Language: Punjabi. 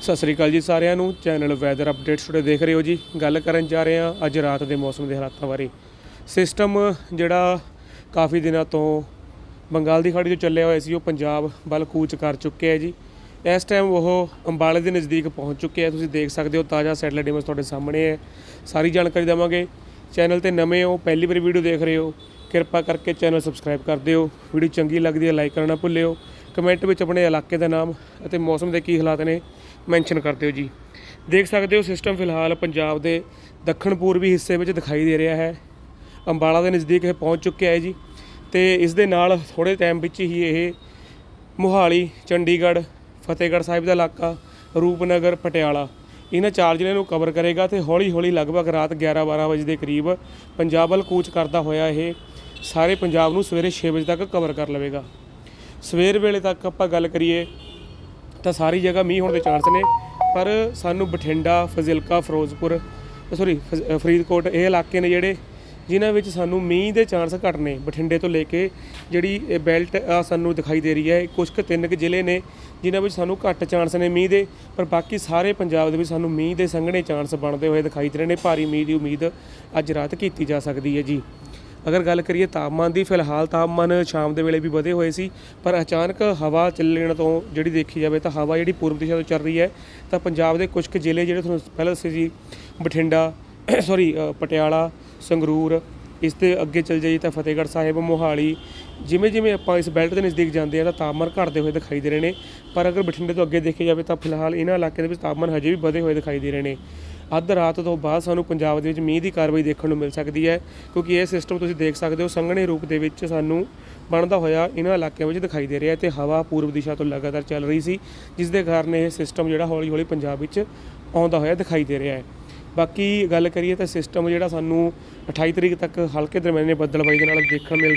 ਸਤਿ ਸ੍ਰੀ ਅਕਾਲ ਜੀ ਸਾਰਿਆਂ ਨੂੰ। ਚੈਨਲ ਵੈਦਰ ਅਪਡੇਟਸ ਟੁਡੇ ਦੇਖ ਰਹੇ ਹੋ ਜੀ। ਗੱਲ ਕਰਨ ਜਾ ਰਹੇ ਹਾਂ ਅੱਜ ਰਾਤ ਦੇ ਮੌਸਮ ਦੇ ਹਾਲਾਤਾਂ ਬਾਰੇ। ਸਿਸਟਮ ਜਿਹੜਾ ਕਾਫੀ ਦਿਨਾਂ ਤੋਂ ਬੰਗਾਲ ਦੀ ਖਾੜੀ ਤੋਂ ਚੱਲਿਆ ਹੋਇਆ ਸੀ, ਉਹ ਪੰਜਾਬ ਵੱਲ ਕੂਚ ਕਰ ਚੁੱਕਿਆ ਹੈ ਜੀ। ਇਸ ਟਾਈਮ ਉਹ ਅੰਬਾਲੇ ਦੇ ਨਜ਼ਦੀਕ ਪਹੁੰਚ ਚੁੱਕੇ ਹੈ। ਤੁਸੀਂ ਦੇਖ ਸਕਦੇ ਹੋ ਤਾਜ਼ਾ ਸੈਟਲਾਈਟ ਇਮੇਜ ਤੁਹਾਡੇ ਸਾਹਮਣੇ ਹੈ। ਸਾਰੀ ਜਾਣਕਾਰੀ ਦੇਵਾਂਗੇ। ਚੈਨਲ ਤੇ ਨਵੇਂ ਹੋ, ਪਹਿਲੀ ਵਾਰ ਵੀਡੀਓ ਦੇਖ ਰਹੇ ਹੋ, ਕਿਰਪਾ ਕਰਕੇ ਚੈਨਲ ਸਬਸਕ੍ਰਾਈਬ ਕਰ ਦਿਓ। ਵੀਡੀਓ ਚੰਗੀ ਲੱਗਦੀ ਹੈ ਲਾਈਕ ਕਰਨਾ ਭੁੱਲਿਓ। ਕਮੈਂਟ ਵਿੱਚ ਆਪਣੇ ਇਲਾਕੇ ਦਾ ਨਾਮ ਅਤੇ ਮੌਸਮ ਦੇ ਕੀ ਹਾਲਾਤ ਨੇ। ਮੈਂਸ਼ਨ ਕਰ ਦਿਓ ਜੀ। ਦੇਖ ਸਕਦੇ ਹੋ ਸਿਸਟਮ ਫਿਲਹਾਲ ਪੰਜਾਬ ਦੇ ਦੱਖਣ ਪੂਰਬੀ ਹਿੱਸੇ ਵਿੱਚ ਦਿਖਾਈ ਦੇ ਰਿਹਾ ਹੈ। ਅੰਬਾਲਾ ਦੇ ਨਜ਼ਦੀਕ ਇਹ ਪਹੁੰਚ ਚੁੱਕਿਆ ਹੈ ਜੀ ਤੇ ਇਸ ਦੇ ਨਾਲ ਥੋੜੇ ਟਾਈਮ ਵਿੱਚ ਹੀ ਇਹ ਮੁਹਾਲੀ, ਚੰਡੀਗੜ੍ਹ, ਫਤਿਹਗੜ੍ਹ ਸਾਹਿਬ ਦਾ ਇਲਾਕਾ, ਰੂਪਨਗਰ, ਪਟਿਆਲਾ ਇਹਨਾਂ ਚਾਰ ਜ਼ਿਲ੍ਹਿਆਂ ਨੂੰ ਕਵਰ ਕਰੇਗਾ ਤੇ ਹੌਲੀ-ਹੌਲੀ ਲਗਭਗ ਰਾਤ 11-12 ਵਜੇ ਦੇ ਕਰੀਬ ਪੰਜਾਬ ਵੱਲ ਕੂਚ ਕਰਦਾ ਹੋਇਆ ਇਹ ਸਾਰੇ ਪੰਜਾਬ ਨੂੰ ਸਵੇਰੇ 6 ਵਜੇ ਤੱਕ ਕਵਰ ਕਰ ਲਵੇਗਾ। ਸਵੇਰ ਵੇਲੇ ਤੱਕ ਆਪਾਂ ਗੱਲ ਕਰੀਏ ਤਾਂ ਸਾਰੀ ਜਗ੍ਹਾ ਮੀਂਹ ਹੋਣ ਦੇ ਚਾਂਸ ਨੇ। ਪਰ ਸਾਨੂੰ ਬਠਿੰਡਾ, ਫਜ਼ਿਲਕਾ, ਫਿਰੋਜ਼ਪੁਰ ਸੌਰੀ ਫਰੀਦਕੋਟ ਇਹ ਇਲਾਕੇ ਨੇ ਜਿਹੜੇ ਜਿਨ੍ਹਾਂ ਵਿੱਚ ਸਾਨੂੰ ਮੀਂਹ ਦੇ ਚਾਂਸ ਘੱਟ ਨੇ। ਬਠਿੰਡੇ ਤੋਂ ਲੈ ਕੇ ਜਿਹੜੀ ਇਹ ਬੈਲਟ ਆ ਸਾਨੂੰ ਦਿਖਾਈ ਦੇ ਰਹੀ ਹੈ। ਕੁਝ ਕੁ ਤਿੰਨ ਕੁ ਜ਼ਿਲ੍ਹੇ ਨੇ ਜਿਨ੍ਹਾਂ ਵਿੱਚ ਸਾਨੂੰ ਘੱਟ ਚਾਂਸ ਨੇ ਮੀਂਹ ਦੇ, ਪਰ ਬਾਕੀ ਸਾਰੇ ਪੰਜਾਬ ਦੇ ਵਿੱਚ ਸਾਨੂੰ ਮੀਂਹ ਦੇ ਸੰਘਣੇ ਚਾਂਸ ਬਣਦੇ ਹੋਏ ਦਿਖਾਈ ਦੇ ਰਹੇ ਨੇ। ਭਾਰੀ ਮੀਂਹ ਦੀ ਉਮੀਦ ਅੱਜ ਰਾਤ ਕੀਤੀ ਜਾ ਸਕਦੀ ਹੈ ਜੀ। ਅਗਰ ਗੱਲ ਕਰੀਏ ਤਾਪਮਾਨ ਦੀ, ਫਿਲਹਾਲ ਤਾਪਮਾਨ ਸ਼ਾਮ ਦੇ ਵੇਲੇ ਵੀ ਵਧੇ ਹੋਏ ਸੀ, ਪਰ ਅਚਾਨਕ ਹਵਾ ਚੱਲਣ ਤੋਂ ਜਿਹੜੀ ਦੇਖੀ ਜਾਵੇ ਤਾਂ ਹਵਾ ਜਿਹੜੀ ਪੂਰਬ ਦਿਸ਼ਾ ਤੋਂ ਚੱਲ ਰਹੀ ਹੈ, ਤਾਂ ਪੰਜਾਬ ਦੇ ਕੁਝ ਕੁ ਜ਼ਿਲ੍ਹੇ ਜਿਹੜੇ ਤੁਹਾਨੂੰ ਪਹਿਲਾਂ ਦੱਸੇ ਸੀ, ਬਠਿੰਡਾ ਸੌਰੀ ਪਟਿਆਲਾ, ਸੰਗਰੂਰ, ਇਸ ਦੇ ਅੱਗੇ ਚੱਲ ਜਾਈਏ ਤਾਂ ਫਤਿਹਗੜ੍ਹ ਸਾਹਿਬ, ਮੋਹਾਲੀ, ਜਿਵੇਂ ਜਿਵੇਂ ਆਪਾਂ ਇਸ ਬੈਲਟ ਦੇ ਨਜ਼ਦੀਕ ਜਾਂਦੇ ਆ ਤਾਂ ਤਾਪਮਾਨ ਘਟਦੇ ਹੋਏ ਦਿਖਾਈ ਦੇ ਰਹੇ ਨੇ, ਪਰ ਅਗਰ ਬਠਿੰਡੇ ਤੋਂ ਅੱਗੇ ਦੇਖਿਆ ਜਾਵੇ ਤਾਂ ਫਿਲਹਾਲ ਇਹਨਾਂ ਇਲਾਕਿਆਂ ਦੇ ਵਿੱਚ ਤਾਪਮਾਨ ਹਜੇ ਵੀ ਵਧੇ ਹੋਏ ਦਿਖਾਈ ਦੇ ਰਹੇ ਨੇ। ਅੱਧ ਰਾਤ ਤੋਂ ਬਾਅਦ ਸਾਨੂੰ ਪੰਜਾਬ ਦੇ ਵਿੱਚ ਮੀਂਹ ਦੀ ਕਾਰਵਾਈ ਦੇਖਣ ਨੂੰ ਮਿਲ ਸਕਦੀ ਹੈ, ਕਿਉਂਕਿ ਇਹ ਸਿਸਟਮ ਤੁਸੀਂ ਦੇਖ ਸਕਦੇ ਹੋ, ਸੰਘਣੇ ਰੂਪ ਦੇ ਵਿੱਚ ਸਾਨੂੰ ਬਣਦਾ ਹੋਇਆ ਇਹਨਾਂ ਇਲਾਕਿਆਂ ਵਿੱਚ ਦਿਖਾਈ ਦੇ ਰਿਹਾ ਹੈ ਤੇ ਹਵਾ ਪੂਰਬ ਦਿਸ਼ਾ ਤੋਂ ਲਗਾਤਾਰ ਚੱਲ ਰਹੀ ਸੀ, ਜਿਸ ਦੇ ਕਾਰਨ ਇਹ ਸਿਸਟਮ ਜਿਹੜਾ ਹੌਲੀ-ਹੌਲੀ ਪੰਜਾਬ ਵਿੱਚ ਆਉਂਦਾ ਹੋਇਆ ਦਿਖਾਈ ਦੇ ਰਿਹਾ ਹੈ। ਬਾਕੀ ਗੱਲ ਕਰੀਏ ਤਾਂ ਸਿਸਟਮ ਜਿਹੜਾ ਸਾਨੂੰ 28 ਤਰੀਕ ਤੱਕ ਹਲਕੇ ਦਰਮਿਆਨੇ ਬੱਦਲਬਾਈ ਦੇ ਨਾਲ ਦੇਖਣ ਮਿਲ